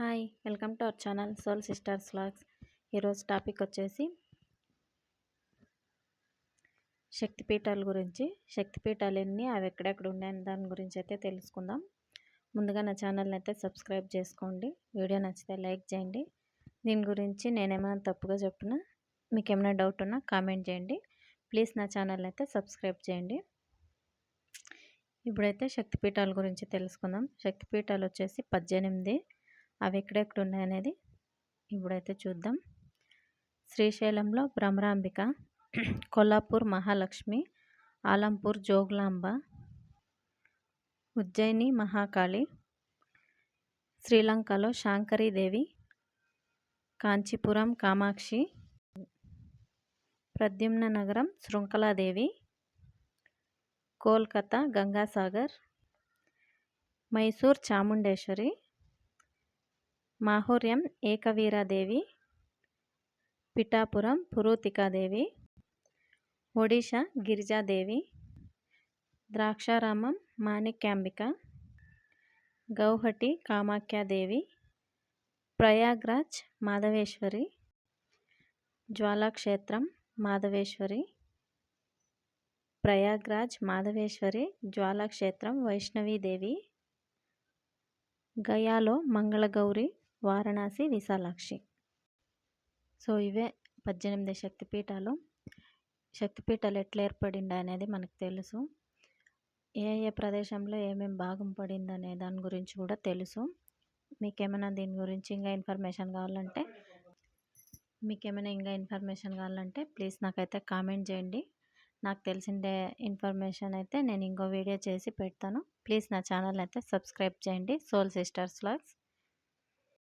Hi welcome to our channel soul sisters logs ఈరోజు topic వచ్చేసి శక్తిపీఠాల గురించి. శక్తిపీఠాలు ఎన్ని అవి ఎక్కడెక్కడ ఉన్నాయని దాని గురించి అయితే తెలుసుకుందాం. ముందుగా నా ఛానల్ని అయితే సబ్స్క్రైబ్ చేసుకోండి. వీడియో నచ్చితే లైక్ చేయండి. దీని గురించి నేనేమైనా తప్పుగా చెప్పినా మీకు ఏమైనా డౌట్ ఉన్నా కామెంట్ చేయండి. ప్లీజ్ నా ఛానల్ అయితే సబ్స్క్రైబ్ చేయండి. ఇప్పుడైతే శక్తిపీఠాల గురించి తెలుసుకుందాం. శక్తిపీఠాలు వచ్చేసి పద్దెనిమిది అవి ఎక్కడెక్కడ ఉన్నాయనేది ఇప్పుడైతే చూద్దాం. శ్రీశైలంలో భ్రమరాంబిక కొల్లాపూర్ మహాలక్ష్మి ఆలంపూర్ జోగులాంబ ఉజ్జయిని మహాకాళి శ్రీలంకలో శాంకరీదేవి కాంచీపురం కామాక్షి ప్రద్యుమ్న నగరం శృంఖలాదేవి కోల్కతా గంగాసాగర్ మైసూర్ చాముండేశ్వరి మాహుర్యం ఏకవీరాదేవి పిఠాపురం పురూతికాదేవి ఒడిషా గిరిజాదేవి ద్రాక్షారామం మాణిక్యాంబిక గౌహటి కామాఖ్యాదేవి ప్రయాగ్రాజ్ మాధవేశ్వరి జ్వాలాక్షేత్రం మాధవేశ్వరి ప్రయాగ్రాజ్ మాధవేశ్వరి జ్వాలాక్షేత్రం వైష్ణవీదేవి గయాలో మంగళగౌరి వారణాసి విశాలాక్షి. సో ఇవే పద్దెనిమిది శక్తిపీఠాలు శక్తిపీఠాలు ఎట్లా ఏర్పడింది అనేది మనకు తెలుసు. ఏ ఏ ప్రదేశంలో ఏమేమి భాగం పడింది అనే దాని గురించి కూడా తెలుసు. మీకేమైనా దీని గురించి ఇంకా ఇన్ఫర్మేషన్ కావాలంటే మీకేమైనా ఇంకా ఇన్ఫర్మేషన్ కావాలంటే ప్లీజ్ నాకైతే కామెంట్ చేయండి. నాకు తెలిసిన ఇన్ఫర్మేషన్ అయితే నేను ఇంకో వీడియో చేసి పెడతాను. ప్లీజ్ నా ఛానల్ అయితే సబ్స్క్రైబ్ చేయండి. Soul sisters logs